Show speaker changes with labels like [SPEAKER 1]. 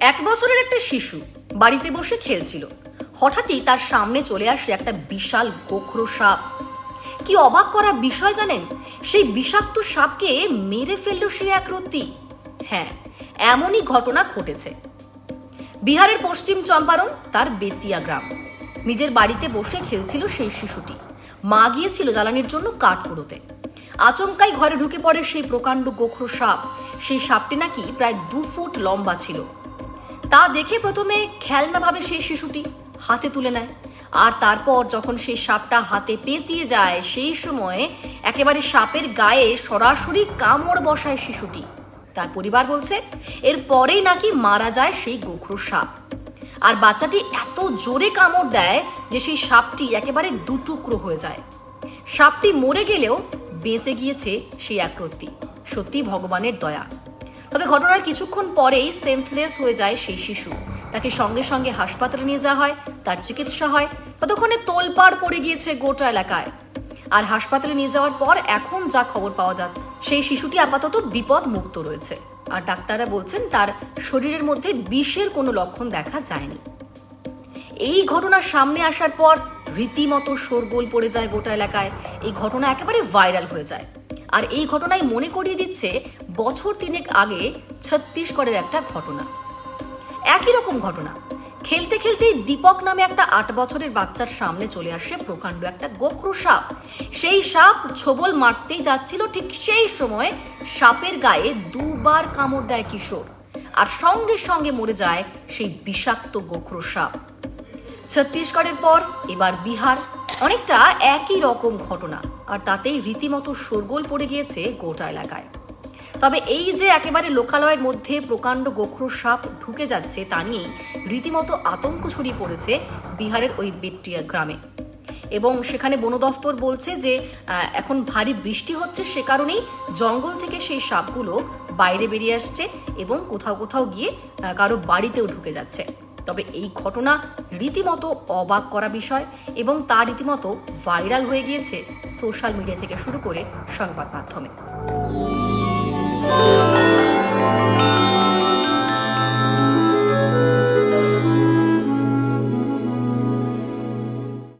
[SPEAKER 1] এক বছরের একটা শিশু বাড়িতে বসে খেলছিল। হঠাৎই তার সামনে চলে আসে একটা বিশাল গোখরো সাপ। কি অবাক করা বিষয় জানেন? সেই বিষাক্ত সাপকে মেরে ফেলল সে এক রত্তি হ্যাঁ এমনই ঘটনা ঘটেছে। বিহারের পশ্চিম চম্পারণ, তার বেতিয়া গ্রাম। নিজের বাড়িতে বসে খেলছিল সেই শিশুটি। মা গিয়েছিল জ্বালানির জন্য কাঠ কুড়োতে। আচমকাই ঘরে ঢুকে পড়ে সেই প্রকাণ্ড গোখরো সাপ। সেই সাপটি নাকি প্রায় দু ফুট লম্বা ছিল। তা দেখে প্রথমে খেলনা ভাবে সেই শিশুটি হাতে তুলে নেয়। আর তারপর যখন সেই সাপটা হাতে পেঁচিয়ে যায়, সেই সময়ে একেবারে সাপের গায়ে সরাসরি কামড় বসায় শিশুটি। তার পরিবার বলছে, এর পরেই নাকি মারা যায় সেই গোখরো সাপ। আর বাচ্চাটি এত জোরে কামড় দেয় যে সেই সাপটি একেবারে দুটুকরো হয়ে যায়। সাপটি মরে গেলেও বেঁচে গিয়েছে সেই একরত্তি সত্যি ভগবানের দয়া। তবে ঘটনার কিছুক্ষণ পরেই সেন্সলেস হয়ে যায় সেই শিশু। তাকে সঙ্গে সঙ্গে হাসপাতালে নিয়ে যাওয়া হয়, তার চিকিৎসা হয়। ততক্ষণে তোলপাড় পড়ে গিয়েছে গোটা এলাকায়। আর হাসপাতালে নিয়ে যাওয়ার পর এখন যা খবর পাওয়া যাচ্ছে, সেই শিশুটি আপাতত বিপদ মুক্ত রয়েছে। আর ডাক্তাররা বলছেন তার শরীরের মধ্যে বিষের কোনো লক্ষণ দেখা যায়নি। এই ঘটনা সামনে আসার পর রীতিমতো শোরগোল পড়ে যায় গোটা এলাকায়। এই ঘটনা একেবারে ভাইরাল হয়ে যায়। আর এই ঘটনায় মনে করিয়ে দিচ্ছে বছর তিনেক আগে ছত্তিশগড়ের একটা ঘটনা। একই রকম ঘটনা। খেলতে খেলতেই দীপক নামে একটা আট বছরের বাচ্চার সামনে চলে আসে প্রকাণ্ড একটা গোখরু সাপ। সেই সাপ ছোবল মারতেই যাচ্ছিল ঠিক সেই সময় সাপের গায়ে দুবার কামড় দেয় কিশোর। আর সঙ্গে সঙ্গে মরে যায় সেই বিষাক্ত গোখরু সাপ। ছত্তিশগড়ের পর এবার বিহার। অনেকটা একই রকম ঘটনা। আর তাতেই রীতিমতো শোরগোল পড়ে গিয়েছে গোটা এলাকায়। তবে এই যে একেবারে লোকালয়ের মধ্যে প্রকাণ্ড গোখরো সাপ ঢুকে যাচ্ছে, তা নিয়েই রীতিমতো আতঙ্ক ছড়িয়ে পড়েছে বিহারের ওই বেট্টিয়া গ্রামে। এবং সেখানে বন দফতর বলছে যে এখন ভারী বৃষ্টি হচ্ছে সে কারণেই জঙ্গল থেকে সেই সাপগুলো বাইরে বেরিয়ে আসছে এবং কোথাও কোথাও গিয়ে কারও বাড়িতেও ঢুকে যাচ্ছে। তবে এই ঘটনা রীতিমতো অবাক করা বিষয় এবং তা রীতিমতো ভাইরাল হয়ে গিয়েছে সোশ্যাল মিডিয়া থেকে শুরু করে সংবাদ মাধ্যমে।